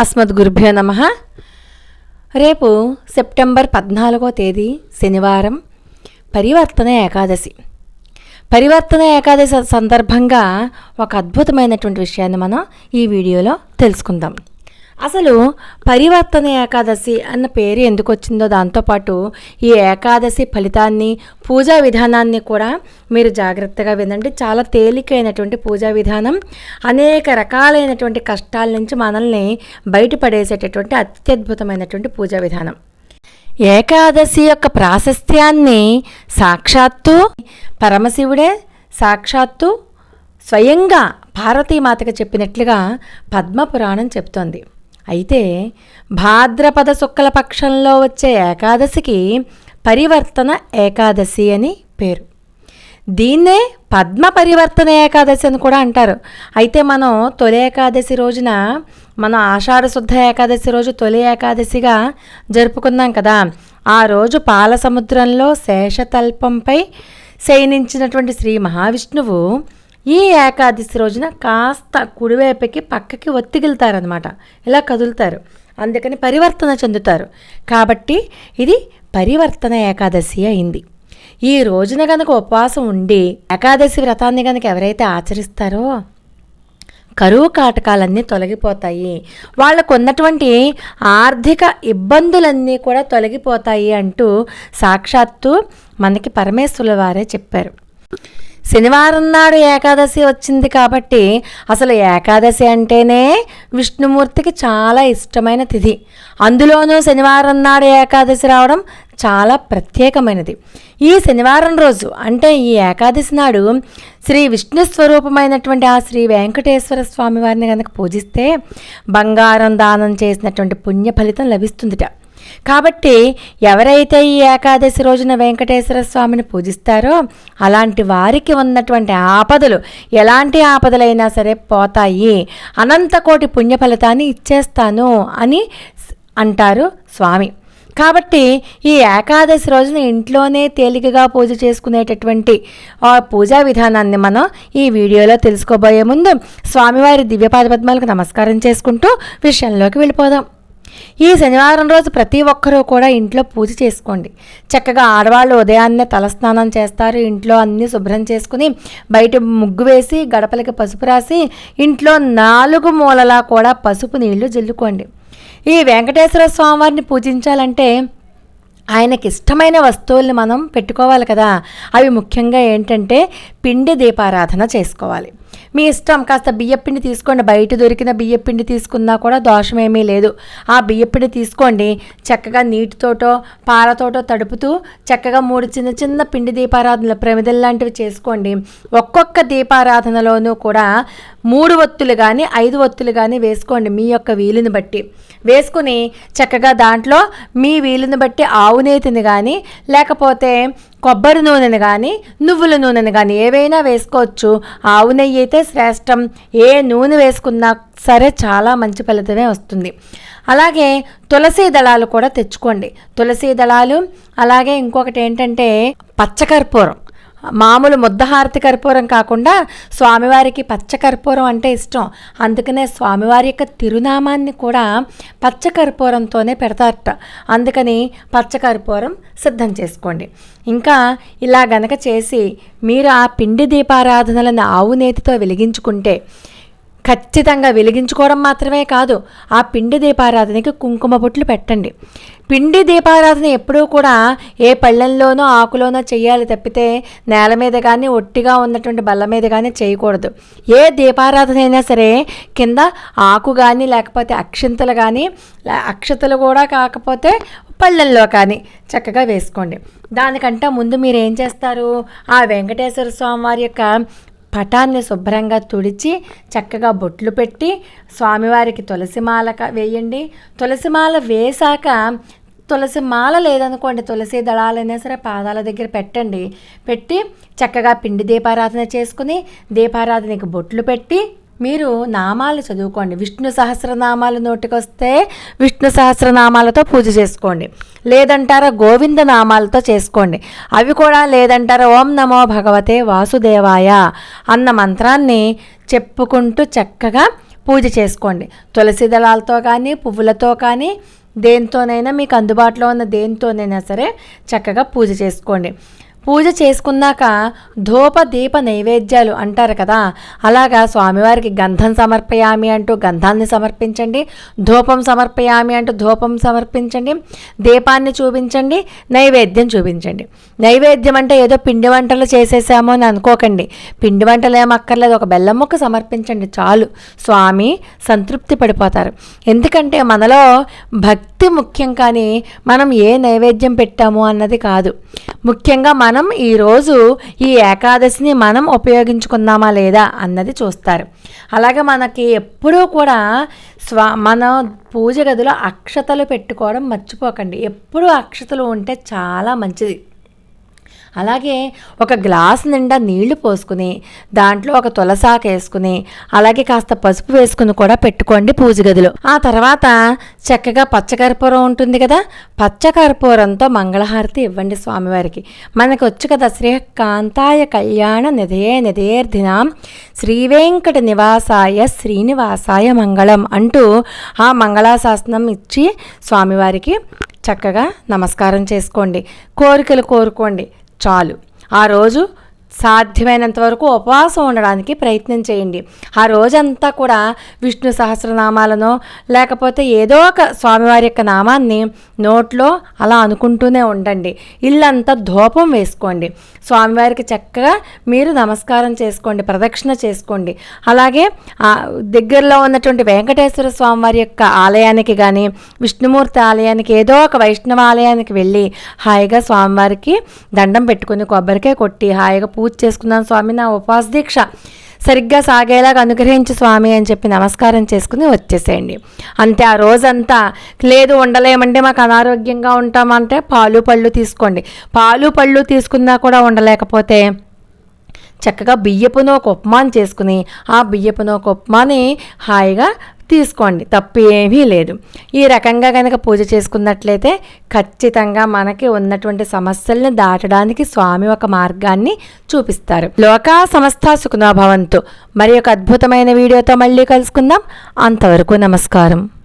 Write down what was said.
అస్మద్ గురుభ్యో నమ. రేపు సెప్టెంబర్ పద్నాలుగో తేదీ శనివారం పరివర్తన ఏకాదశి. పరివర్తన ఏకాదశి సందర్భంగా ఒక అద్భుతమైనటువంటి విషయాన్ని మనం ఈ వీడియోలో తెలుసుకుందాం. అసలు పరివర్తన ఏకాదశి అన్న పేరు ఎందుకు వచ్చిందో దాంతోపాటు ఈ ఏకాదశి ఫలితాన్ని పూజా విధానాన్ని కూడా మీరు జాగ్రత్తగా వినండి. చాలా తేలికైనటువంటి పూజా విధానం అనేక రకాలైనటువంటి కష్టాల నుంచి మనల్ని బయటపడేసేటటువంటి అత్యద్భుతమైనటువంటి పూజా విధానం. ఏకాదశి యొక్క ప్రాశస్త్యాన్ని సాక్షాత్తు పరమశివుడే సాక్షాత్తు స్వయంగా భారతీమాతకు చెప్పినట్లుగా పద్మపురాణం చెప్తోంది. అయితే భాద్రపద శుక్ల పక్షంలో వచ్చే ఏకాదశికి పరివర్తన ఏకాదశి అని పేరు. దీన్నే పద్మ పరివర్తన ఏకాదశి అని కూడా అంటారు. అయితే మనం తొలి ఏకాదశి రోజున మనం ఆషాఢ శుద్ధ ఏకాదశి రోజు తొలి ఏకాదశిగా జరుపుకున్నాం కదా. ఆ రోజు పాల సముద్రంలో శేషతల్పంపై శయనించినటువంటి శ్రీ మహావిష్ణువు ఈ ఏకాదశి రోజున కాస్త కుడివైపుకి పక్కకి ఒత్తిగిలుతారనమాట ఇలా కదులుతారు. అందుకని పరివర్తన చెందుతారు. కాబట్టి ఇది పరివర్తన ఏకాదశి అయింది. ఈ రోజున కనుక ఉపవాసం ఉండి ఏకాదశి వ్రతాన్ని కనుక ఎవరైతే ఆచరిస్తారో కరువు కాటకాలన్నీ తొలగిపోతాయి. వాళ్ళకు ఉన్నటువంటి ఆర్థిక ఇబ్బందులన్నీ కూడా తొలగిపోతాయి అంటూ సాక్షాత్తు మనకి పరమేశ్వరుల వారే చెప్పారు. శనివారం నాడు ఏకాదశి వచ్చింది కాబట్టి అసలు ఏకాదశి అంటేనే విష్ణుమూర్తికి చాలా ఇష్టమైన తిథి. అందులోనూ శనివారం నాడు ఏకాదశి రావడం చాలా ప్రత్యేకమైనది. ఈ శనివారం రోజు అంటే ఈ ఏకాదశి నాడు శ్రీ విష్ణు స్వరూపమైనటువంటి ఆ శ్రీ వెంకటేశ్వర స్వామి వారిని కనుక పూజిస్తే బంగారం దానం చేసినటువంటి పుణ్య ఫలితం లభిస్తుందిట. కాబట్టి ఎవరైతే ఈ ఏకాదశి రోజున వెంకటేశ్వర స్వామిని పూజిస్తారో అలాంటి వారికి ఉన్నటువంటి ఆపదలు ఎలాంటి ఆపదలైనా సరే పోతాయి. అనంతకోటి పుణ్య ఫలితాన్ని ఇచ్చేస్తాను అని అంటారు స్వామి. కాబట్టి ఈ ఏకాదశి రోజున ఇంట్లోనే తేలికగా పూజ చేసుకునేటటువంటి ఆ పూజా విధానాన్ని మనం ఈ వీడియోలో తెలుసుకోబోయే ముందు స్వామివారి దివ్యపాద పద్మాలకు నమస్కారం చేసుకుంటూ విషయంలోకి వెళ్ళిపోదాం. ఈ శనివారం రోజు ప్రతి ఒక్కరూ కూడా ఇంట్లో పూజ చేసుకోండి. చక్కగా ఆడవాళ్ళు ఉదయాన్నే తలస్నానం చేస్తారు. ఇంట్లో అన్నీ శుభ్రం చేసుకుని బయట ముగ్గు వేసి గడపలకి పసుపు రాసి ఇంట్లో నాలుగు మూలలా కూడా పసుపు నీళ్ళు జల్లుకోండి. ఈ వెంకటేశ్వర స్వామివారిని పూజించాలంటే ఆయనకి ఇష్టమైన వస్తువుల్ని మనం పెట్టుకోవాలి కదా. అవి ముఖ్యంగా ఏంటంటే పిండి దీపారాధన చేసుకోవాలి. మీ ఇష్టం కాస్త బియ్యపిండి తీసుకోండి. బయట దొరికిన బియ్యపిండి తీసుకున్నా కూడా దోషమేమీ లేదు. ఆ బియ్యపిండి తీసుకోండి. చక్కగా నీటితోటో పాలతోటో తడుపుతూ చక్కగా మూడు చిన్న చిన్న పిండి దీపారాధనలు ప్రమిదలు లాంటివి చేసుకోండి. ఒక్కొక్క దీపారాధనలోనూ కూడా మూడు ఒత్తులు కానీ ఐదు ఒత్తులు కానీ వేసుకోండి మీ యొక్క వీలుని బట్టి. వేసుకుని చక్కగా దాంట్లో మీ వీలుని బట్టి ఆవు నేతిని కానీ లేకపోతే కొబ్బరి నూనెని కానీ నువ్వుల నూనెని కానీ ఏవైనా వేసుకోవచ్చు. ఆవు నెయ్యి అయితే శ్రేష్టం. ఏ నూనె వేసుకున్నా సరే చాలా మంచి ఫలితమే వస్తుంది. అలాగే తులసి దళాలు కూడా తెచ్చుకోండి. తులసి దళాలు అలాగే ఇంకొకటి ఏంటంటే పచ్చకర్పూరం మామూలు ముద్దహారతి కర్పూరం కాకుండా స్వామివారికి పచ్చకర్పూరం అంటే ఇష్టం. అందుకనే స్వామివారి యొక్క తిరునామాన్ని కూడా పచ్చకర్పూరంతోనే పెడతారట. అందుకని పచ్చకర్పూరం సిద్ధం చేసుకోండి. ఇంకా ఇలా గనక చేసి మీరు ఆ పిండి దీపారాధనలను ఆవు నేతితో వెలిగించుకుంటే ఖచ్చితంగా వెలిగించుకోవడం మాత్రమే కాదు ఆ పిండి దీపారాధనకి కుంకుమ బొట్లు పెట్టండి. పిండి దీపారాధన ఎప్పుడూ కూడా ఏ పళ్ళెంలోనో ఆకులోనో చేయాలి తప్పితే నేల మీద కానీ ఒట్టిగా ఉన్నటువంటి బల్ల మీద కానీ చేయకూడదు. ఏ దీపారాధన అయినా సరే కింద ఆకు కానీ లేకపోతే అక్షింతలు కానీ అక్షతలు కూడా కాకపోతే పళ్ళెల్లో కానీ చక్కగా వేసుకోండి. దానికంటే ముందు మీరు ఏం చేస్తారు? ఆ వెంకటేశ్వర స్వామి వారి యొక్క పటాన్ని శుభ్రంగా తుడిచి చక్కగా బొట్లు పెట్టి స్వామివారికి తులసిమాల వేయండి. తులసిమాల వేశాక తులసి మాల లేదనుకోండి తులసి దళాలైనా సరే పాదాల దగ్గర పెట్టండి. పెట్టి చక్కగా పిండి దీపారాధన చేసుకుని దీపారాధనకి బొట్లు పెట్టి మీరు నామాలు చదువుకోండి. విష్ణు సహస్రనామాలు నోటికొస్తే విష్ణు సహస్రనామాలతో పూజ చేసుకోండి. లేదంటారా గోవింద నామాలతో చేసుకోండి. అవి కూడా లేదంటారా ఓం నమో భగవతే వాసుదేవాయ అన్న మంత్రాన్ని చెప్పుకుంటూ చక్కగా పూజ చేసుకోండి. తులసి దళాలతో కానీ పువ్వులతో కానీ దేనితోనైనా మీకు అందుబాటులో ఉన్న దేనితోనైనా సరే చక్కగా పూజ చేసుకోండి. పూజ చేసుకున్నాక ధూప దీప నైవేద్యాలు అంటారు కదా అలాగా స్వామివారికి గంధం సమర్పయామి అంటూ గంధాన్ని సమర్పించండి ధూపం సమర్పయామి అంటూ ధూపం సమర్పించండి దీపాన్ని చూపించండి నైవేద్యం చూపించండి. నైవేద్యం అంటే ఏదో పిండి వంటలు చేసేసామో అని అనుకోకండి. పిండి వంటలు ఏమక్కర్లేదు ఒక బెల్లం ముక్క సమర్పించండి చాలు. స్వామి సంతృప్తి పడిపోతారు. ఎందుకంటే మనలో భక్తి ముఖ్యం కానీ మనం ఏ నైవేద్యం పెట్టాము అన్నది కాదు. ముఖ్యంగా మనం మనం ఈరోజు ఈ ఏకాదశిని మనం ఉపయోగించుకుందామా లేదా అన్నది చూస్తారు. అలాగే మనకి ఎప్పుడూ కూడా స్వా మన పూజ గదిలో అక్షతలు పెట్టుకోవడం మర్చిపోకండి. ఎప్పుడూ అక్షతలు ఉంటే చాలా మంచిది. అలాగే ఒక గ్లాస్ నిండా నీళ్ళు పోసుకుని దాంట్లో ఒక తులసాకు వేసుకుని అలాగే కాస్త పసుపు వేసుకుని కూడా పెట్టుకోండి పూజ గదిలో. ఆ తర్వాత చక్కగా పచ్చకర్పూరం ఉంటుంది కదా పచ్చకర్పూరంతో మంగళహారతి ఇవ్వండి స్వామివారికి. మనకు వచ్చు కదా శ్రీ కాంతాయ కళ్యాణ నిధే నిధేర్ధినాం శ్రీవేంకట నివాసాయ శ్రీనివాసాయ మంగళం అంటూ ఆ మంగళాశాసనం ఇచ్చి స్వామివారికి చక్కగా నమస్కారం చేసుకోండి. కోరికలు కోరుకోండి. చాలు. ఆ రోజు సాధ్యమైనంత వరకు ఉపవాసం ఉండడానికి ప్రయత్నం చేయండి. ఆ రోజంతా కూడా విష్ణు సహస్రనామాలను లేకపోతే ఏదో ఒక స్వామివారి యొక్క నామాన్ని నోట్లో అలా అనుకుంటూనే ఉండండి. ఇల్లంతా ధూపం వేసుకోండి. స్వామివారికి చక్కగా మీరు నమస్కారం చేసుకోండి ప్రదక్షిణ చేసుకోండి. అలాగే ఆ దగ్గరలో ఉన్నటువంటి వెంకటేశ్వర స్వామివారి యొక్క ఆలయానికి కానీ విష్ణుమూర్తి ఆలయానికి ఏదో ఒక వైష్ణవ ఆలయానికి వెళ్ళి హాయిగా స్వామివారికి దండం పెట్టుకుని కొబ్బరికాయ కొట్టి హాయిగా పూజ చేసుకున్నాను స్వామి నా ఉపవాస దీక్ష సరిగ్గా సాగేలాగా అనుగ్రహించు స్వామి అని చెప్పి నమస్కారం చేసుకుని వచ్చేసేయండి. అంతే ఆ రోజంతా లేదు ఉండలేమంటే మాకు అనారోగ్యంగా ఉంటామంటే పాలు పళ్ళు తీసుకోండి. పాలు పళ్ళు తీసుకున్నా కూడా ఉండలేకపోతే చక్కగా బియ్యపును ఒక ఉప్మాని చేసుకుని ఆ బియ్యపును ఒక ఉప్మాని హాయిగా తీసుకోండి తప్పు ఏమీ లేదు. ఈ రకంగా కనుక పూజ చేసుకున్నట్లయితే ఖచ్చితంగా మనకి ఉన్నటువంటి సమస్యల్ని దాటడానికి స్వామి ఒక మార్గాన్ని చూపిస్తారు. లోకా సమస్త సుఖనోభవంతు మరి ఒక అద్భుతమైన వీడియోతో మళ్ళీ కలుసుకుందాం. అంతవరకు నమస్కారం.